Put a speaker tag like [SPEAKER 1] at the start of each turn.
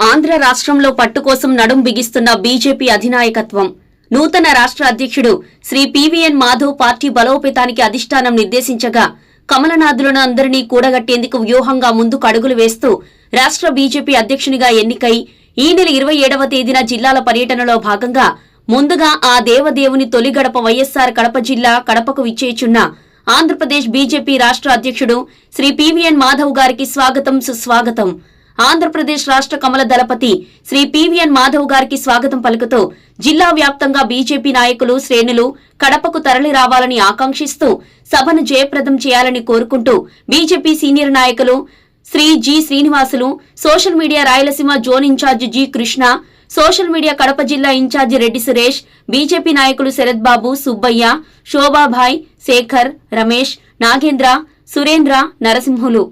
[SPEAKER 1] ఆంధ్ర రాష్ట్రంలో పట్టు కోసం నడుం బిగిస్తున్న బీజేపీ అధినాయకత్వం. నూతన రాష్ట్ర అధ్యక్షుడు శ్రీ పీవీఎన్ మాధవ్ పార్టీ బలోపేతానికి అధిష్టానం నిర్దేశించగా కమలనాథులను అందరినీ కూడగట్టేందుకు వ్యూహంగా ముందుకు అడుగులు వేస్తూ రాష్ట్ర బీజేపీ అధ్యక్షునిగా ఎన్నికై ఈ నెల ఇరవై ఏడవ తేదీన జిల్లాల పర్యటనలో భాగంగా ముందుగా ఆ దేవదేవుని తొలి గడప వైఎస్సార్ కడప జిల్లా కడపకు విచ్చేచున్న ఆంధ్రప్రదేశ్ బీజేపీ రాష్ట్ర అధ్యక్షుడు శ్రీ పీవీఎన్ మాధవ్ గారికి స్వాగతం సుస్వాగతం. ఆంధ్రప్రదేశ్ రాష్ట్ర కమల దళపతి శ్రీ పివిఎన్ మాధవ్ గారికి స్వాగతం పలుకుతూ జిల్లా వ్యాప్తంగా బీజేపీ నాయకులు శ్రేణులు కడపకు తరలి రావాలని ఆకాంక్షిస్తూ సభను జయప్రదం చేయాలని కోరుకుంటూ బీజేపీ సీనియర్ నాయకులు Shri G Srinivasulu social media Rayalaseema zone incharge G Krishna social media Kadapa జిల్లా ఇన్ఛార్జి రెడ్డి సురేష్ బీజేపీ నాయకులు శరత్ బాబు సుబ్బయ్య శోభాభాయ్ శేఖర్ రమేష్ నాగేంద్ర సురేంద్ర నరసింహులు.